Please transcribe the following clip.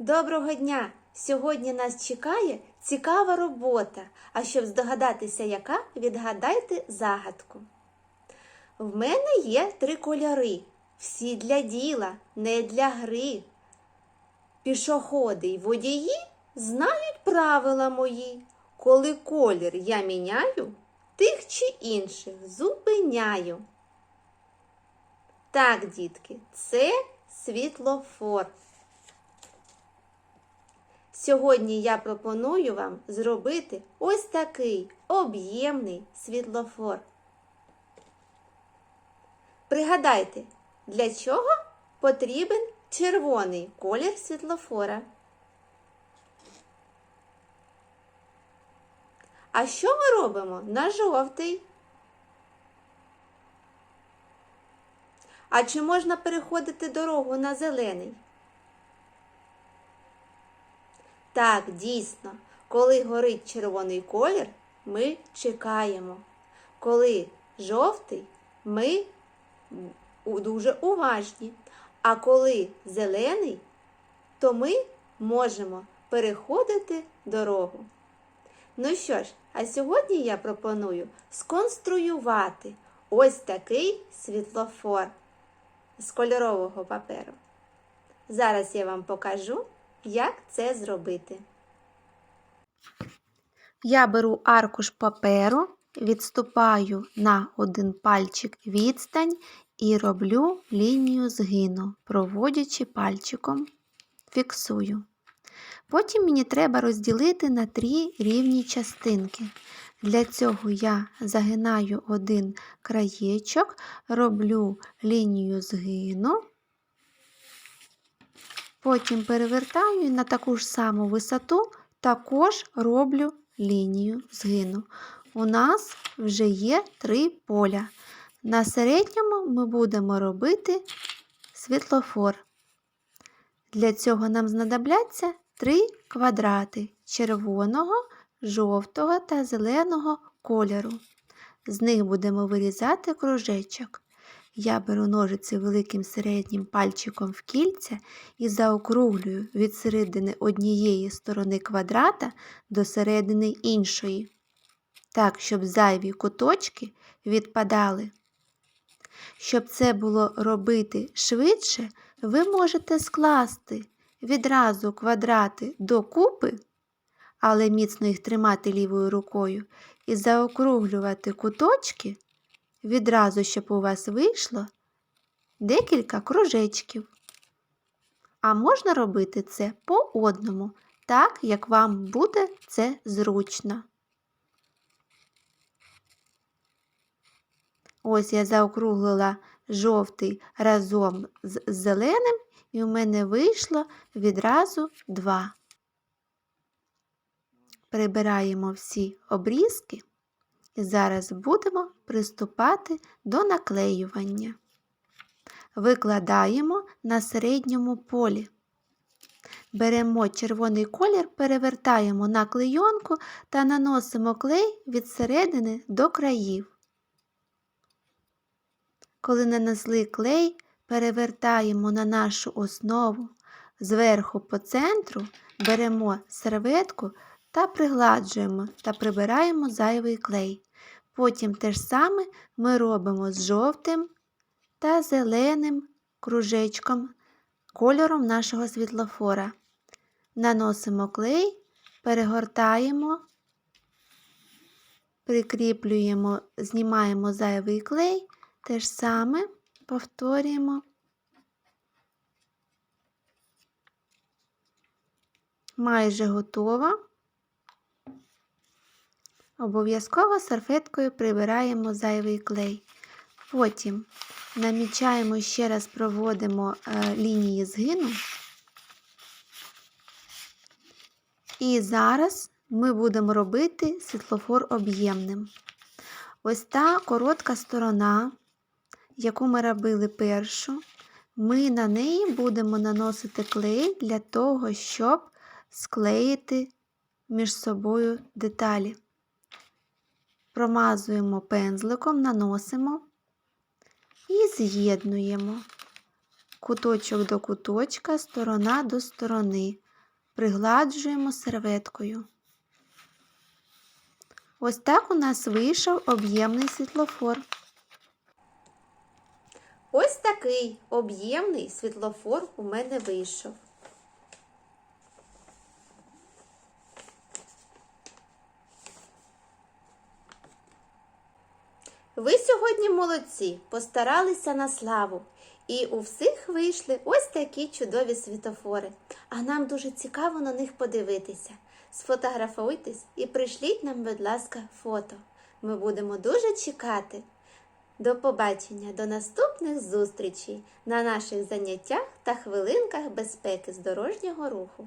Доброго дня! Сьогодні нас чекає цікава робота. А щоб здогадатися, яка, відгадайте загадку. В мене є три кольори. Всі для діла, не для гри. Пішоходи й водії знають правила мої. Коли колір я міняю, тих чи інших зупиняю. Так, дітки, це світлофор. Сьогодні я пропоную вам зробити ось такий об'ємний світлофор. Пригадайте, для чого потрібен червоний колір світлофора. А що ми робимо на жовтий? А чи можна переходити дорогу на зелений? Так, дійсно, коли горить червоний колір, ми чекаємо. Коли жовтий, ми дуже уважні. А коли зелений, то ми можемо переходити дорогу. Ну що ж, а сьогодні я пропоную сконструювати ось такий світлофор з кольорового паперу. Зараз я вам покажу, як це зробити. Я беру аркуш паперу, відступаю на один пальчик відстань і роблю лінію згину, проводячи пальчиком, фіксую. Потім мені треба розділити на три рівні частинки. Для цього я загинаю один краєчок, роблю лінію згину, потім перевертаю на таку ж саму висоту також роблю лінію згину. У нас вже є три поля. На середньому ми будемо робити світлофор. Для цього нам знадобляться три квадрати червоного, жовтого та зеленого кольору. З них будемо вирізати кружечок. Я беру ножиці великим середнім пальчиком в кільця і заокруглюю від середини однієї сторони квадрата до середини іншої, так, щоб зайві куточки відпадали. Щоб це було робити швидше, ви можете скласти відразу квадрати докупи, але міцно їх тримати лівою рукою, і заокруглювати куточки відразу, щоб у вас вийшло декілька кружечків. А можна робити це по одному, так як вам буде це зручно. Ось я заокруглила жовтий разом з зеленим, і у мене вийшло відразу два. Прибираємо всі обрізки зараз будемо приступати до наклеювання. Викладаємо на середньому полі. Беремо червоний колір, перевертаємо на клейонку та наносимо клей від середини до країв. Коли нанесли клей, перевертаємо на нашу основу. Зверху по центру беремо серветку та пригладжуємо та прибираємо зайвий клей. Потім те ж саме ми робимо з жовтим та зеленим кружечком кольором нашого світлофора. Наносимо клей, перегортаємо, прикріплюємо, знімаємо зайвий клей. Те ж саме повторюємо. Майже готова. Обов'язково серфеткою прибираємо зайвий клей. Потім намічаємо ще раз проводимо е, лінії згину. І зараз ми будемо робити світлофор об'ємним. Ось та коротка сторона, яку ми робили першу, ми на неї будемо наносити клей для того, щоб склеїти між собою деталі. Промазуємо пензликом, наносимо і з'єднуємо куточок до куточка, сторона до сторони. пригладжуємо серветкою. Ось так у нас вийшов об'ємний світлофор. Ось такий об'ємний світлофор у мене вийшов. Ви сьогодні молодці, постаралися на славу. І у всіх вийшли ось такі чудові світофори. А нам дуже цікаво на них подивитися. Сфотографуйтесь і пришліть нам, будь ласка, фото. Ми будемо дуже чекати. До побачення, до наступних зустрічей на наших заняттях та хвилинках безпеки з дорожнього руху.